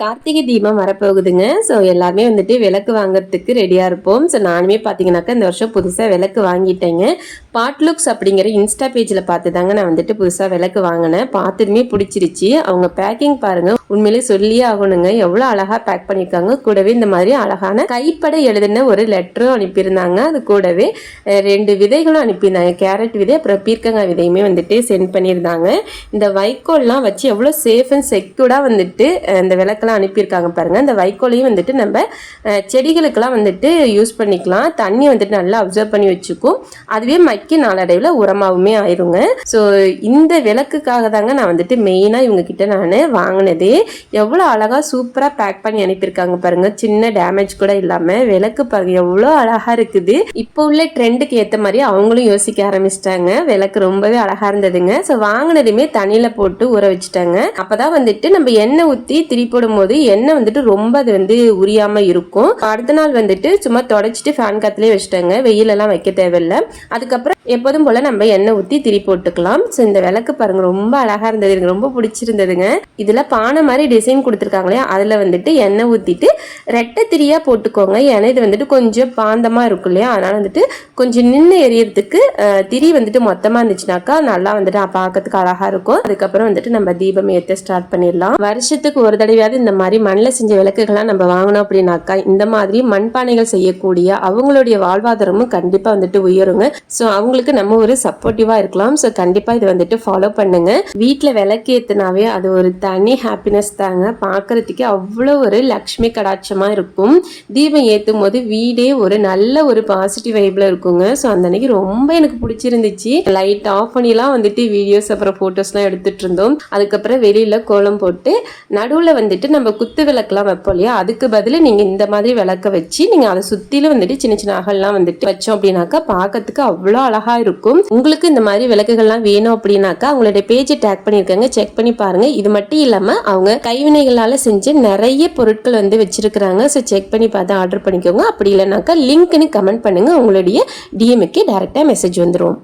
Karthigai Deepam வரப்போகுதுங்க. So எல்லாருமே வந்துட்டு விளக்கு வாங்குறதுக்கு ரெடியாக இருப்போம். ஸோ நானுமே பார்த்தீங்கன்னாக்கா இந்த வருஷம் புதுசாக விளக்கு வாங்கிட்டேங்க. பாட்லுக்ஸ் அப்படிங்கிற இன்ஸ்டா பேஜில் பார்த்து தாங்க நான் வந்துட்டு புதுசாக விளக்கு வாங்கினேன். பார்த்ததுமே பிடிச்சிருச்சு. அவங்க பேக்கிங் பாருங்க உண்மையிலே சொல்லியே ஆகணுங்க. எவ்வளோ அழகாக பேக் பண்ணியிருக்காங்க. கூடவே இந்த மாதிரி அழகான கைப்பட எழுதின ஒரு லெட்டரும் அனுப்பியிருந்தாங்க. அது கூடவே ரெண்டு விதைகளும் அனுப்பியிருந்தாங்க. கேரட் விதை அப்புறம் பீர்க்கங்காய் விதையுமே வந்துட்டு சென்ட் பண்ணியிருந்தாங்க. இந்த வைக்கோல்லாம் வச்சு எவ்வளோ சேஃப் அண்ட் செக்யூர்டாக வந்துட்டு இந்த விளக்கெல்லாம் அனுப்பியிருக்காங்க பாருங்கள் இந்த வைக்கோலையும் வந்துட்டு நம்ம செடிகளுக்கெல்லாம் வந்துட்டு யூஸ் பண்ணிக்கலாம். தண்ணி வந்துட்டு நல்லா அப்சர்வ் பண்ணி வச்சுக்கும். அதுவே நாளைக்கு நாளடைவில் உரமாகவுமே ஆயிருங்க. ஸோ இந்த விளக்குக்காக தாங்க நான் வந்துட்டு மெயினாக இவங்க கிட்ட நான் வாங்கினதே. எவ்வளோ அழகாக சூப்பராக பேக் பண்ணி அனுப்பியிருக்காங்க பாருங்க. சின்ன டேமேஜ் கூட இல்லாமல் விளக்கு பாருங்க எவ்வளோ அழகாக இருக்குது. இப்போ உள்ள ட்ரெண்டுக்கு ஏற்ற மாதிரி அவங்களும் யோசிக்க ஆரம்பிச்சிட்டாங்க. விளக்கு ரொம்பவே அழகாக இருந்ததுங்க. ஸோ வாங்கினதுமே தண்ணியில் போட்டு ஊற வச்சுட்டாங்க. அப்போதான் வந்துட்டு நம்ம எண்ணெய் ஊற்றி திரி போடும்போது எண்ணெய் வந்துட்டு ரொம்ப அது வந்து உரியாமல் இருக்கும். அடுத்த நாள் வந்துட்டு சும்மா தொடச்சிட்டு ஃபேன் காத்துலேயே வச்சுட்டாங்க. வெயிலெல்லாம் வைக்க தேவையில்லை. அதுக்கப்புறம் எப்போதும் போல நம்ம எண்ணெய் ஊற்றி திரி போட்டுக்கலாம். ஸோ இந்த விளக்கு பாருங்க ரொம்ப அழகாக இருந்தது. எனக்கு ரொம்ப பிடிச்சிருந்ததுங்க. இதில் பானை மாதிரி டிசைன் கொடுத்துருக்காங்களே அதில் வந்துட்டு எண்ணெய் ஊற்றிட்டு ரெட்டை திரியாக போட்டுக்கோங்க. ஏன்னா இது வந்துட்டு கொஞ்சம் பாந்தமாக இருக்கும் இல்லையா? அதனால் வந்துட்டு கொஞ்சம் நின்று எரியறதுக்கு திரி வந்துட்டு மொத்தமாக இருந்துச்சுனாக்கா நல்லா வந்துட்டு பார்க்கறதுக்கு அழகாக இருக்கும். அதுக்கப்புறம் வந்துட்டு நம்ம தீபம் ஏற்ற ஸ்டார்ட் பண்ணிடலாம். வருஷத்துக்கு ஒரு தடவையாவது இந்த மாதிரி மண்ணில் செஞ்ச விளக்குகள்லாம் நம்ம வாங்கினோம் அப்படின்னாக்கா இந்த மாதிரி மண்பானைகள் செய்யக்கூடிய அவங்களுடைய வாழ்வாதாரமும் கண்டிப்பாக வந்துட்டு உயருங்க. ஸோ அவங்களுக்கு நம்ம ஒரு சப்போர்ட்டிவாக இருக்கலாம். ஸோ கண்டிப்பாக இது வந்துட்டு ஃபாலோ பண்ணுங்க. வீட்டில் விளக்கு ஏற்றுனாவே அது ஒரு தனி ஹாப்பினஸ் தாங்க. பார்க்கறதுக்கே அவ்வளோ ஒரு லக்ஷ்மி கடாட்சமாக இருக்கும். தீபம் ஏற்றும் போது வீடே ஒரு நல்ல ஒரு பாசிட்டிவ் வைப்பில் இருக்குங்க. ஸோ அந்த அன்னைக்கு ரொம்ப எனக்கு பிடிச்சிருந்துச்சு. லைட் ஆஃப் பண்ணிலாம் வந்துட்டு வீடியோஸ் அப்புறம் ஃபோட்டோஸ்லாம் எடுத்துட்டு இருந்தோம் அதுக்கப்புறம் வெளியில் கோலம் போட்டு நடுவில் வந்துட்டு நம்ம குத்து விளக்குலாம் வைப்போம் இல்லையா? அதுக்கு பதில் நீங்கள் இந்த மாதிரி விளக்க வச்சு நீங்கள் அதை சுற்றிலும் வந்துட்டு சின்ன சின்ன அகல்லாம் வந்துட்டு வச்சோம் அப்படின்னாக்கா பார்க்கறதுக்கு அவ்வளோ அழகாக இருக்கும். உங்களுக்கு இந்த மாதிரி விளக்குகள்லாம் வேணும் அப்படின்னாக்கா அவங்களுடைய பேஜை டேக் பண்ணியிருக்காங்க செக் பண்ணி பாருங்கள் இது மட்டும் இல்லாமல் அவங்க கைவினைகளால் செஞ்சு நிறைய பொருட்கள் வந்து வச்சிருக்கிறாங்க. ஸோ செக் பண்ணி பார்த்து ஆர்டர் பண்ணிக்கோங்க. அப்படி இல்லைனாக்கா லிங்க்னு கமெண்ட் பண்ணுங்கள் உங்களுடைய டிஎம்க்கு டேரெக்டாக மெசேஜ் வந்துடும்